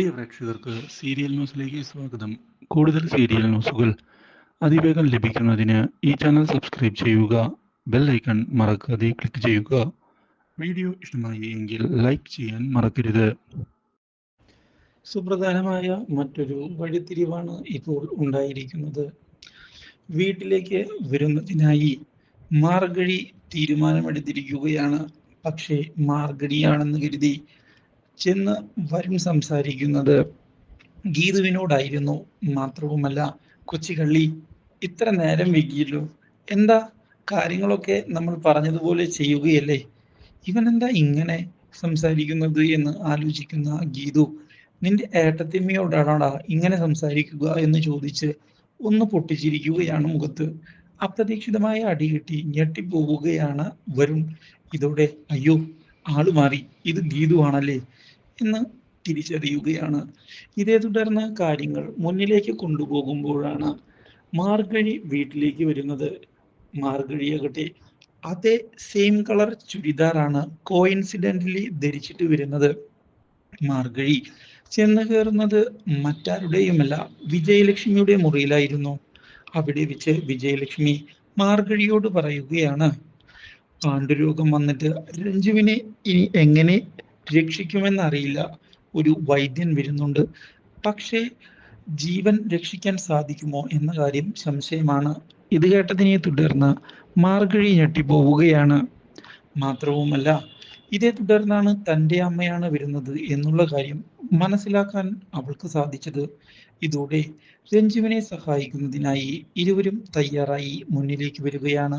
പ്രിയ പ്രേക്ഷകർക്ക് സീരിയൽ ന്യൂസിലേക്ക് സ്വാഗതം. കൂടുതൽ സീരിയൽ ന്യൂസുകൾ അതിവേഗം ലഭിക്കുന്നതിന് ഈ ചാനൽ സബ്സ്ക്രൈബ് ചെയ്യുക ബെൽ ഐക്കൺ മറക്കാതെ ക്ലിക്ക് ചെയ്യുക. വീഡിയോ ഇഷ്ടമായി എങ്കിൽ ലൈക്ക് ചെയ്യാൻ മറക്കരുത്. സുപ്രധാനമായ മറ്റൊരു വഴിത്തിരിവാണ് ഇപ്പോൾ ഉണ്ടായിരിക്കുന്നത്. വീട്ടിലേക്ക് വരുന്നതിനായി മാർഗഴി തീരുമാനമെടുത്തിരിക്കുകയാണ്. പക്ഷേ മാർഗഴിയാണെന്ന് കരുതി ചെന്ന് വരും സംസാരിക്കുന്നത് ഗീതുവിനോടായിരുന്നു മാത്രവുമല്ല കൊച്ചുകള്ളി ഇത്ര നേരം വൈകിയല്ലോ എന്താ കാര്യങ്ങളൊക്കെ നമ്മൾ പറഞ്ഞതുപോലെ ചെയ്യുകയല്ലേ? ഇവൻ എന്താ ഇങ്ങനെ സംസാരിക്കുന്നത് എന്ന് ആലോചിക്കുന്ന ഗീതു നിന്റെ ഏട്ടത്തിമ്മയോടാണോടാ ഇങ്ങനെ സംസാരിക്കുക എന്ന് ചോദിച്ച് ഒന്ന് പൊട്ടിച്ചിരിക്കുകയാണ് മുഖത്ത്. അപ്രതീക്ഷിതമായ അടികിട്ടി ഞെട്ടിപ്പോവുകയാണ് വരുൺ. ഇതോടെ അയ്യോ ആൾ മാറി. ഇത് ഗീതു ആണല്ലേ എന്ന് തിരിച്ചറിയുകയാണ്. ഇതേ തുടർന്ന് കാര്യങ്ങൾ മുന്നിലേക്ക് കൊണ്ടുപോകുമ്പോഴാണ് മാർഗഴി വീട്ടിലേക്ക് വരുന്നത്. മാർഗഴിയാകട്ടെ അതേ സെയിം കളർ ചുരിദാറാണ് കോയിൻസിഡന്റലി ധരിച്ചിട്ട് വരുന്നത്. മാർഗഴി ചെന്ന് കയറുന്നത് മറ്റാരുടെയുമല്ല വിജയലക്ഷ്മിയുടെ മുറിയിലായിരുന്നു. അവിടെ വെച്ച് വിജയലക്ഷ്മി മാർഗഴിയോട് പറയുകയാണ്. പാണ്ഡുരോഗം വന്നിട്ട് രഞ്ജുവിനെ ഇനി എങ്ങനെ രക്ഷിക്കുമെന്നറിയില്ല. ഒരു വൈദ്യൻ വരുന്നുണ്ട്. പക്ഷേ ജീവൻ രക്ഷിക്കാൻ സാധിക്കുമോ എന്ന കാര്യം സംശയമാണ്. ഇത് കേട്ടതിനെ തുടർന്ന് മാർഗഴി ഞെട്ടിപ്പോവുകയാണ്. മാത്രവുമല്ല ഇതേ തുടർന്നാണ് തന്റെ അമ്മയാണ് വരുന്നത് എന്നുള്ള കാര്യം മനസ്സിലാക്കാൻ അവൾക്ക് സാധിച്ചത്. ഇതോടെ രഞ്ജുവിനെ സഹായിക്കുന്നതിനായി ഇരുവരും തയ്യാറായി മുന്നിലേക്ക് വരികയാണ്.